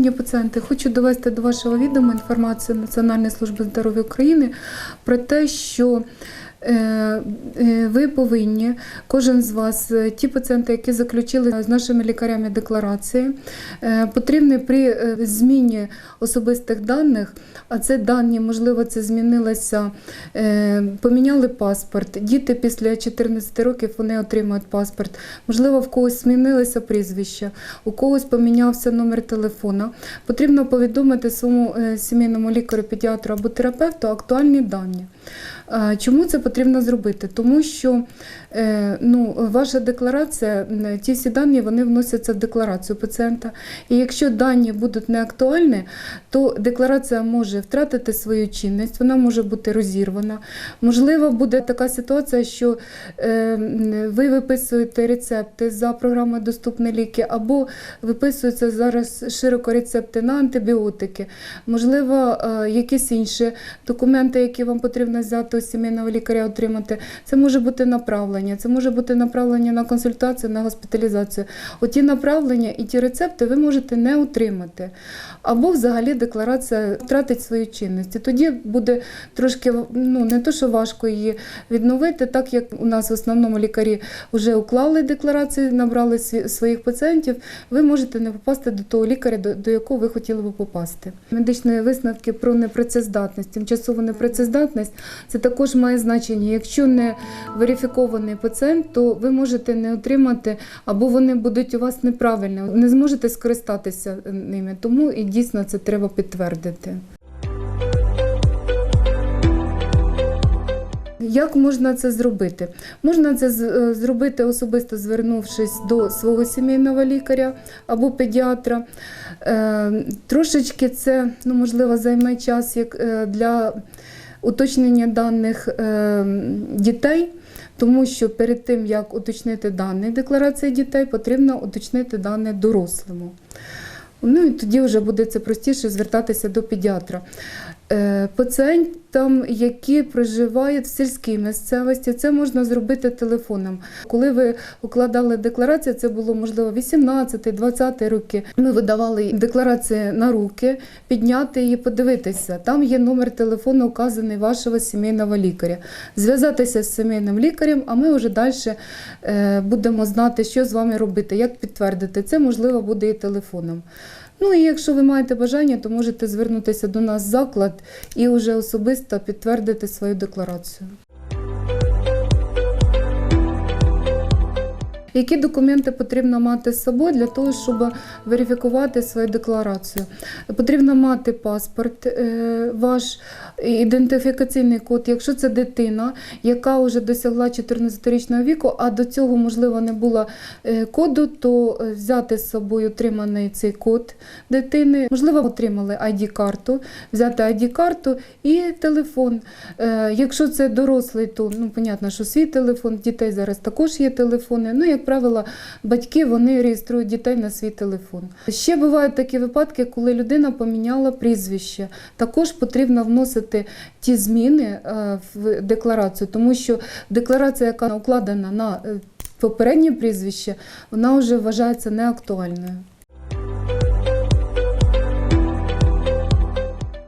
Шановні пацієнти, хочу довести до вашого відома інформацію Національної служби здоров'я України про те, що ви повинні, кожен з вас, е, ті пацієнти, які заключили з нашими лікарями декларації, е, потрібні при е, зміні особистих даних, а це дані, можливо, це змінилося, е, поміняли паспорт. Діти після 14 років вони отримують паспорт. Можливо, в когось змінилося прізвище, у когось помінявся номер телефона. Потрібно повідомити своєму е, сімейному лікарю, педіатру або терапевту актуальні дані. Чому це потрібно зробити? Тому що е, ну, ваша декларація, ті всі дані вони вносяться в декларацію пацієнта. І якщо дані будуть неактуальні, то декларація може втратити свою чинність, вона може бути розірвана. Можливо, буде така ситуація, що е, ви виписуєте рецепти за програмою Доступні ліки, або виписуються зараз широко рецепти на антибіотики. Можливо, е, якісь інші документи, які вам потрібно взяти у сімейного лікаря, отримати. Це може бути направлення, це може бути направлення на консультацію, на госпіталізацію. Оті направлення і ті рецепти ви можете не отримати. Або взагалі декларація втратить свою чинність. Тоді буде трошки ну не то, що важко її відновити, так як у нас в основному лікарі вже уклали декларації, набрали своїх пацієнтів. Ви можете не попасти до того лікаря, до, до якого ви хотіли би попасти. Медичні висновки про непрацездатність, тимчасову непрацездатність це також має значення. Якщо не верифікований пацієнт, то ви можете не отримати або вони будуть у вас неправильно, не зможете скористатися ними. Тому і дійсно це треба підтвердити. Як можна це зробити? Можна це е, зробити особисто звернувшись до свого сімейного лікаря або педіатра. Е, Трошечки це ну, можливо займе час як е, для уточнення даних е, дітей. Тому що перед тим, як уточнити дані декларації дітей, потрібно уточнити дані дорослому. Ну і тоді вже буде це простіше звертатися до педіатра. Е, Пацієнтам, які проживають в сільській місцевості, це можна зробити телефоном. Коли ви укладали декларацію, це було можливо 18-20 роки. Ми видавали декларації на руки, підняти її, подивитися. Там є номер телефону, указаний вашого сімейного лікаря. Зв'язатися з сімейним лікарем, а ми вже далі е, будемо знати, що з вами робити, як підтвердити. Це можливо буде і телефоном. Ну і якщо ви маєте бажання, то можете звернутися до нас в заклад і вже особисто підтвердити свою декларацію. Які документи потрібно мати з собою для того, щоб верифікувати свою декларацію? Потрібно мати паспорт е, ваш, ідентифікаційний код, якщо це дитина, яка вже досягла 14-річного віку, а до цього, можливо, не було е, коду, то е, взяти з собою отриманий цей код дитини. Можливо, отримали ID-карту, взяти ID-карту і телефон. Якщо це дорослий, то ну, понятно, що свій телефон, дітей зараз також є телефони. Ну, як правило, батьки вони реєструють дітей на свій телефон. Ще бувають такі випадки, коли людина поміняла прізвище. Також потрібно вносити ті зміни е, в декларацію, тому що декларація, яка укладена на е, попереднє прізвище, вона вже вважається неактуальною.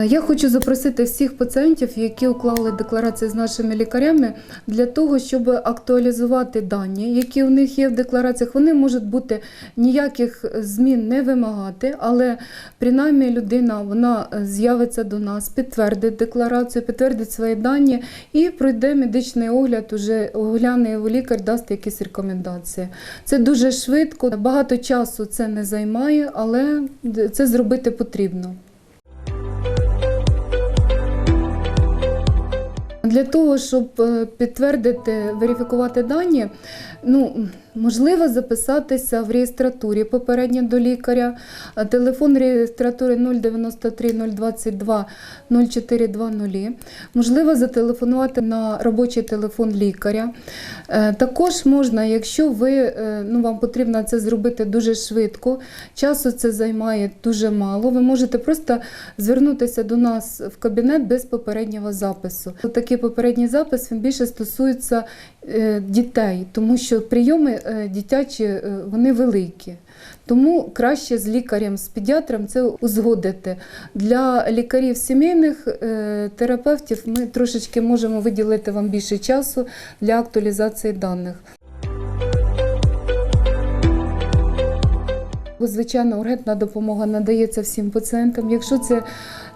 Я хочу запросити всіх пацієнтів, які уклали декларації з нашими лікарями, для того, щоб актуалізувати дані, які у них є в деклараціях. Вони можуть бути ніяких змін не вимагати, але принаймні людина вона з'явиться до нас, підтвердить декларацію, підтвердить свої дані і пройде медичний огляд. Уже огляне його лікар, дасть якісь рекомендації. Це дуже швидко, багато часу це не займає, але це зробити потрібно. Для того, щоб е, підтвердити, верифікувати дані, ну, можливо записатися в реєстратурі попередньо до лікаря. Телефон реєстратури 093 022 0420. Можливо зателефонувати на робочий телефон лікаря. Е, Також можна, якщо ви, е, ну, вам потрібно це зробити дуже швидко, часу це займає дуже мало, ви можете просто звернутися до нас в кабінет без попереднього запису. Такий попередній запис він більше стосується е, дітей, тому що прийоми е, дитячі, е, вони великі. Тому краще з лікарем, з педіатром це узгодити. Для лікарів сімейних терапевтів ми трошечки можемо виділити вам більше часу для актуалізації даних. Звичайно, ургентна допомога надається всім пацієнтам. Якщо це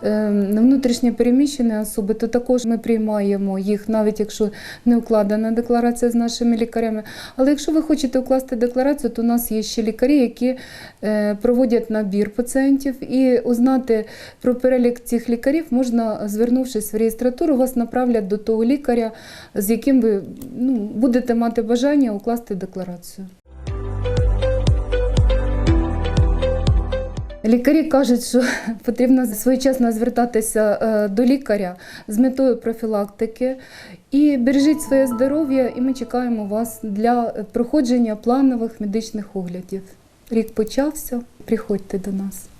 е, внутрішньо переміщені особи, то також ми приймаємо їх, навіть якщо не укладена декларація з нашими лікарями. Але якщо ви хочете укласти декларацію, то у нас є ще лікарі, які е, проводять набір пацієнтів. І узнати про перелік цих лікарів можна, звернувшись в реєстратуру, вас направлять до того лікаря, з яким ви ну, будете мати бажання укласти декларацію. Лікарі кажуть, що потрібно своєчасно звертатися е, до лікаря з метою профілактики і бережіть своє здоров'я, і ми чекаємо вас для проходження планових медичних оглядів. Рік почався, приходьте до нас.